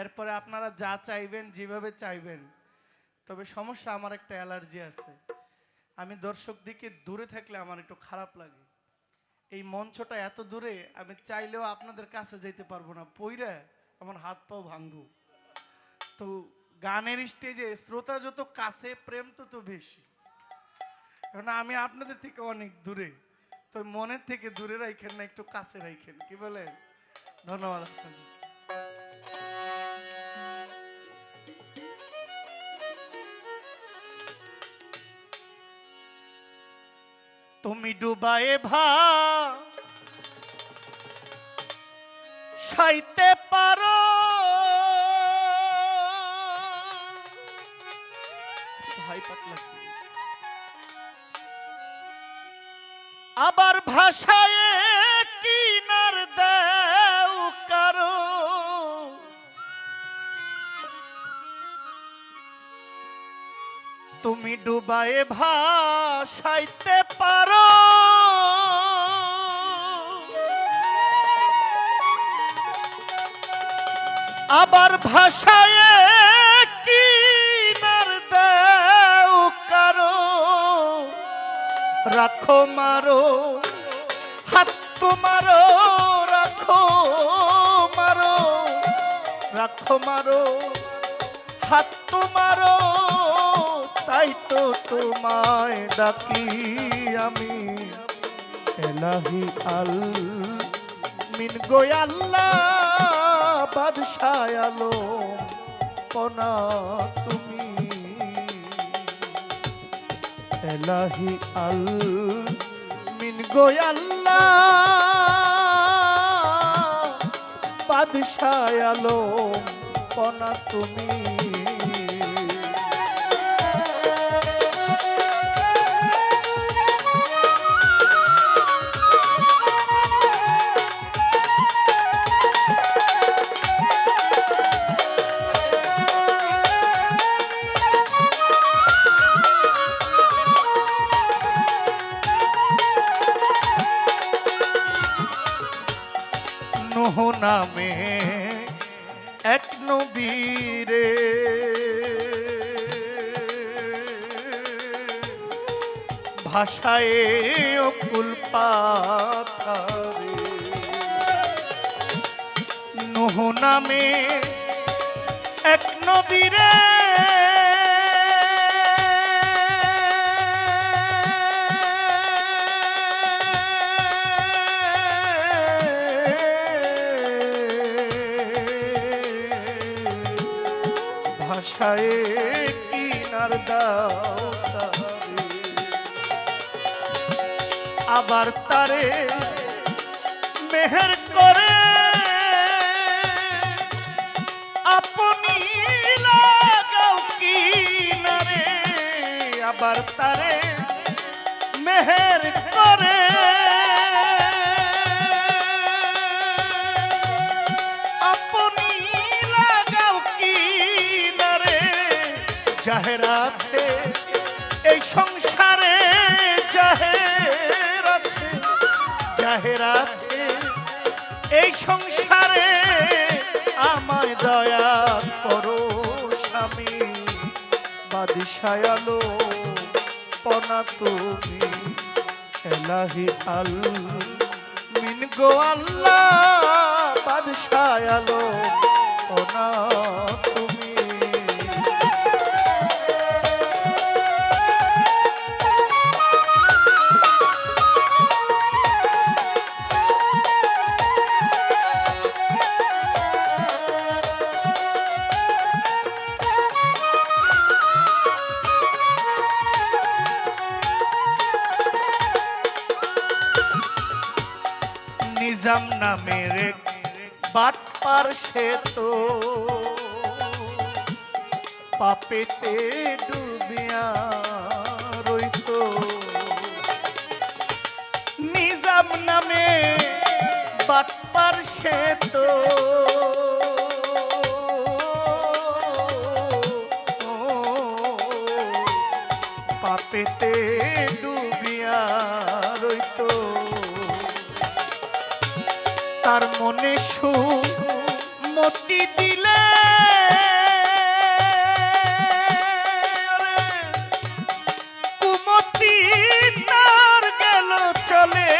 এরপরে আপনারা যা চাইবেন, যেভাবে চাইবেন। তবে সমস্যা, আমার একটা অ্যালার্জি আছে। আমি দর্শক দিকে দূরে থাকলে আমার একটু খারাপ লাগে। এই মঞ্চটা এত দূরে, আমি চাইলেও আপনাদের কাছে যেতে পারব না। পইরা আমার হাত পাও ভাঙবো তো গানের স্টেজে শ্রোতা যত কাছে, প্রেম তত বেশি। কারণ আমি আপনাদের থেকে অনেক দূরে। তো মনের থেকে দূরে রাখেন না, একটু কাছে রাখেন কি বলেন? ধন্যবাদ আপনাকে তুমি ডুবায়ে ভা সাইতে পারো। আবার ভাষায় কিনার তুমি ডুবায়ে ভাসাইতে পারো। আবার ভাষায় দেও কারও? রাখো মারো, হাত তোমারো, রাখো মারো রাখো মারো, হাত তোমারো তাই তো তোমায় ডাকি আমি। এলাহি আল মিন গোয়াল্লা বাদশায় আলো পনা তুমি। এলাহি আল মিন গোয়াল্লা বাদশায় আলো পনা তুমি। নোহ নামে এক নবীরে। ভাষায় অকুল পাথারে নোহ নামে এক নবীরে। ভাষায় তারে। আবার তারে মেহের করে আপনি লাগাও আবার আছে এই সংসারে জাহের আছে জাহের আছে এই সংসারে আমায় দয়া করো স্বামী। বাদিশায়ালো পনা তুমি, এলাহি আল মিন গো আল্লাহ। বাদশায়ালো পনা নিজাম নামের বাটপার সে তো। পাপেতে ডুবিয়া রইত নিজাম নামে বাটপার সে তো। পাপেতে ডুবিয়া রইত মনে সুখ মতি দিলে। কুমতি তার গেল চলে?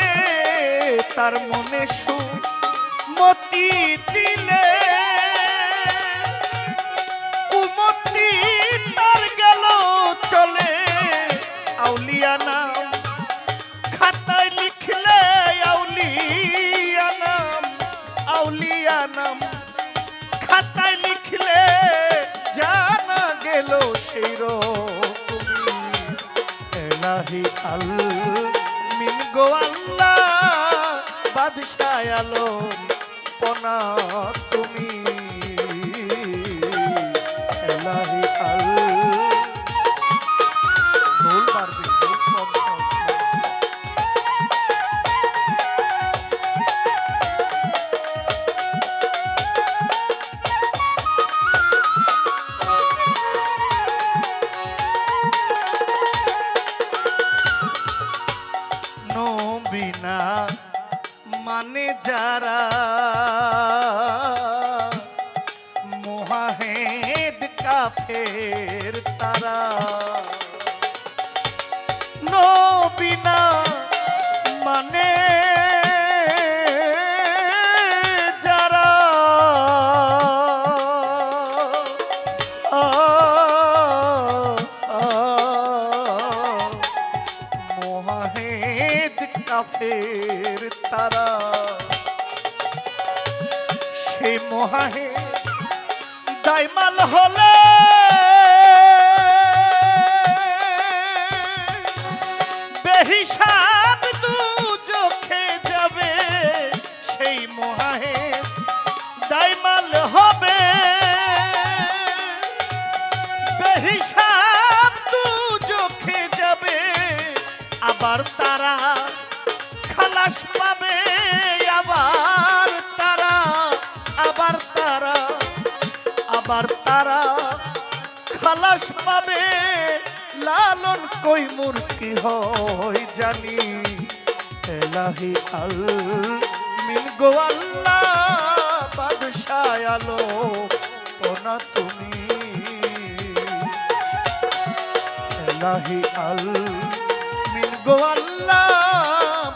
তার মনে সুখ মতি দিলে। কুমতি নাম খাতায় লিখলে জানা গেল সেই এলাহি আল গো আল্লাহ বাদশাহ আলম পনা তুমি। কাফের তারা। নবীনা মানে যারা। মোহাহেদ কাফের তারা। সে মোহাহে দাইমাল হলে। বেহিসাব দু চোখে যাবে সেই মোহাহে দাইমাল হবে। বেহিসাব দু চোখে যাবে, আবার লালন কই মূর্তি হয় জানি। এলাহি আল মিন গো আল্লাহ, বাদশাহ আলো ওনা তুমি। এলাহি আল মিন গো আল্লাহ,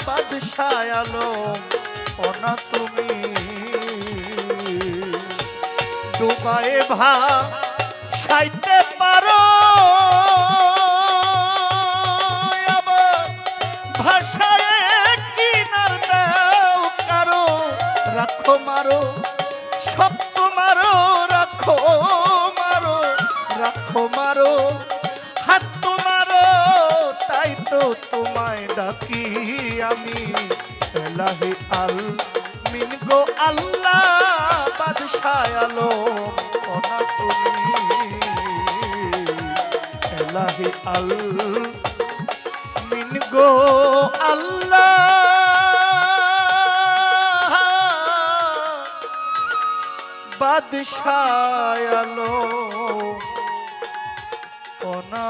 বাদশাহ আলো ওনা তুমি। ডুবায়ে ভা সাইতে ভাষায় কিনার দাও কারও? রাখো মারো শব্দ মারো, রাখো মারো রাখো মারো, হাত তো মারো, তাই তো তোমায় আমি। এলাহি আল মিন গো আল্লাহ বাদশাহ আলো তুমি এলাহি আল গো আল্লাহ। বাদশাহ আলো ওনা